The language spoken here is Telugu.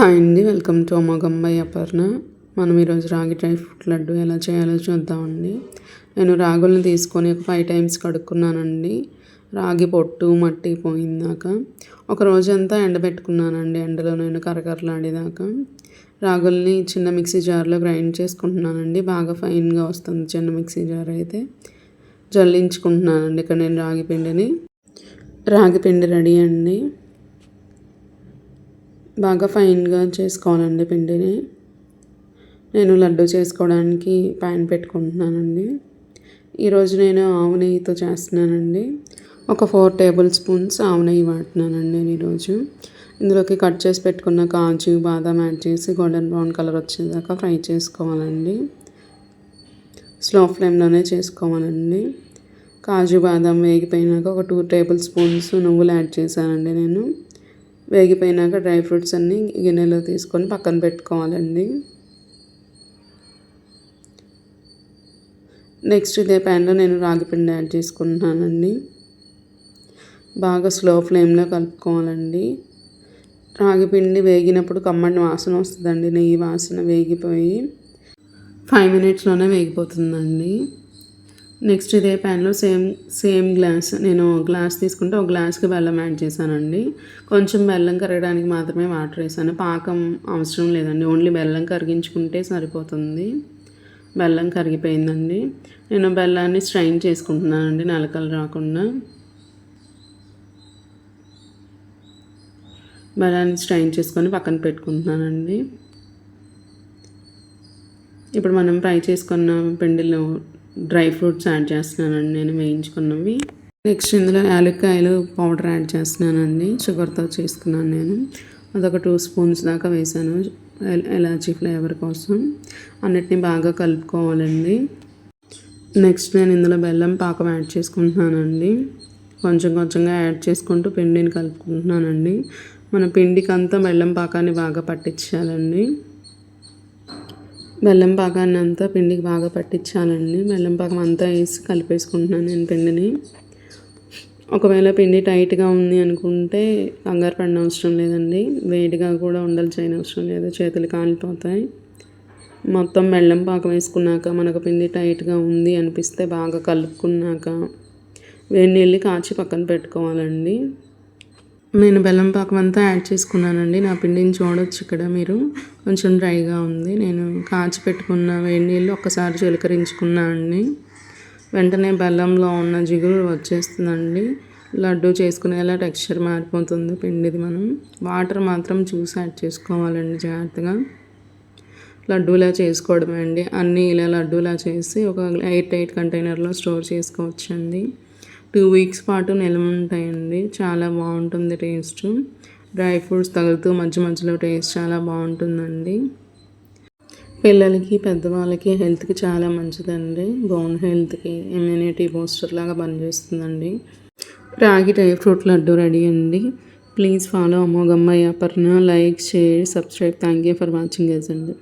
హాయ్ అండి వెల్కమ్ టు అమ్మగమ్మాయి అపర్ణ. మనం ఈరోజు రాగి డ్రై ఫ్రూట్ లడ్డు ఎలా చేయాలో చూద్దామండి. నేను రాగులను తీసుకొని ఒక ఫైవ్ టైమ్స్ కడుక్కున్నానండి. రాగి పొట్టు మట్టి పోయిందాక. ఒక రోజంతా ఎండబెట్టుకున్నానండి ఎండలో నేను కరకరలాడేదాకా. రాగుల్ని చిన్న మిక్సీ జార్లో గ్రైండ్ చేసుకుంటున్నానండి బాగా ఫైన్గా వస్తుంది చిన్న మిక్సీ జార్ అయితే. జల్లించుకుంటున్నానండి ఇక్కడ నేను రాగి పిండిని. రాగి పిండి రెడీ అండి. బాగా ఫైన్గా చేసుకోవాలండి పిండిని. నేను లడ్డు చేసుకోవడానికి ప్యాన్ పెట్టుకుంటున్నానండి. ఈరోజు నేను ఆవు నెయ్యితో చేస్తున్నానండి. ఒక ఫోర్ టేబుల్ స్పూన్స్ ఆవు నెయ్యి వాడుతున్నానండి నేను ఈరోజు ఇందులోకి కట్ చేసి పెట్టుకున్న కాజు బాదం యాడ్ చేసి గోల్డెన్ బ్రౌన్ కలర్ వచ్చేదాకా ఫ్రై చేసుకోవాలండి. స్లో ఫ్లేమ్లోనే చేసుకోవాలండి. కాజు బాదం వేగిపోయినాక ఒక టూ టేబుల్ స్పూన్స్ నువ్వులు యాడ్ చేశానండి నేను. వేగిపోయినాక డ్రై ఫ్రూట్స్ అన్నీ గిన్నెలో తీసుకొని పక్కన పెట్టుకోవాలండి. నెక్స్ట్ ఇదే ప్యాన్లో నేను రాగి పిండి యాడ్ చేసుకుంటున్నానండి. బాగా స్లో ఫ్లేమ్లో కలుపుకోవాలండి. రాగి పిండి వేగినప్పుడు కమ్మని వాసన వస్తుందండి నెయ్యి వాసన వేగిపోయి ఫైవ్ మినిట్స్లోనే వేగిపోతుందండి. నెక్స్ట్ ఇదే ప్యాన్లో సేమ్ సేమ్ గ్లాస్. నేను గ్లాస్ తీసుకుంటే ఒక గ్లాస్కి బెల్లం యాడ్ చేశానండి. కొంచెం బెల్లం కరగడానికి మాత్రమే వాటర్ వేసాను పాకం అవసరం లేదండి. ఓన్లీ బెల్లం కరిగించుకుంటే సరిపోతుంది. బెల్లం కరిగిపోయిందండి. నేను బెల్లాన్ని స్ట్రైన్ చేసుకుంటున్నానండి నలకలు రాకుండా. బెల్లాన్ని స్ట్రైన్ చేసుకొని పక్కన పెట్టుకుంటున్నానండి. ఇప్పుడు మనం ఫ్రై చేసుకున్న పిండిలో డ్రై ఫ్రూట్స్ యాడ్ చేస్తున్నానండి. నేను వేయించుకున్నవి. నెక్స్ట్ ఇందులో యాలక్కాయలు పౌడర్ యాడ్ చేస్తున్నానండి. షుగర్తో చేసుకున్నాను నేను. అదొక టూ స్పూన్స్ దాకా వేసాను. ఎలాచీ ఫ్లేవర్ కోసం. అన్నిటిని బాగా కలుపుకోవాలండి. నెక్స్ట్ నేను ఇందులో బెల్లం పాకం యాడ్ చేసుకుంటున్నానండి. కొంచెం కొంచెంగా యాడ్ చేసుకుంటూ పిండిని కలుపుకుంటున్నానండి. మన పిండికి అంతా బెల్లం పాకాన్ని బాగా పట్టించాలండి. బెల్లం పాకాన్ని అంతా పిండికి బాగా పట్టించాలండి. బెల్లం పాకం అంతా వేసి కలిపేసుకుంటున్నాను నేను పిండిని. ఒకవేళ పిండి టైట్గా ఉంది అనుకుంటే కంగారు పడిన అవసరం లేదండి. వేడిగా కూడా ఉండలు చేయని అవసరం లేదు. చేతులు కాలిపోతాయి. మొత్తం బెల్లం పాకం వేసుకున్నాక మనకు పిండి టైట్గా ఉంది అనిపిస్తే బాగా కలుపుకున్నాక వేడి నీళ్ళు కాచి పక్కన పెట్టుకోవాలండి. నేను బెల్లం పాకం అంతా యాడ్ చేసుకున్నానండి. నా పిండిని చూడొచ్చు ఇక్కడ మీరు. కొంచెం డ్రైగా ఉంది. నేను కాచి పెట్టుకున్న వేడి నీళ్ళు ఒక్కసారి చిలకరించుకున్నా అండి. వెంటనే బెల్లంలో ఉన్న జిగురు వచ్చేస్తుందండి. లడ్డు చేసుకునేలా టెక్స్చర్ మారిపోతుంది పిండిది మనం. వాటర్ మాత్రం చూసి యాడ్ చేసుకోవాలండి జాగ్రత్తగా. లడ్డూలా చేసుకోవడమే అండి. అన్నీ ఇలా లడ్డూలా చేసి ఒక ఎయిట్ ఎయిట్ కంటైనర్లో స్టోర్ చేసుకోవచ్చండి. టూ వీక్స్ పాటు నిల్వ ఉంటాయండి. చాలా బాగుంటుంది టేస్ట్. డ్రై ఫ్రూట్స్ తగులుతూ మధ్య మధ్యలో టేస్ట్ చాలా బాగుంటుందండి. పిల్లలకి పెద్దవాళ్ళకి హెల్త్కి చాలా మంచిదండి. బోన్ హెల్త్కి ఇమ్యూనిటీ బూస్టర్ లాగా పనిచేస్తుందండి. రాగి డ్రై ఫ్రూట్ లడ్డు రెడీ అండి. Please follow అమోఘమ్మ Aparna like share subscribe. Thank you for watching guys అండి.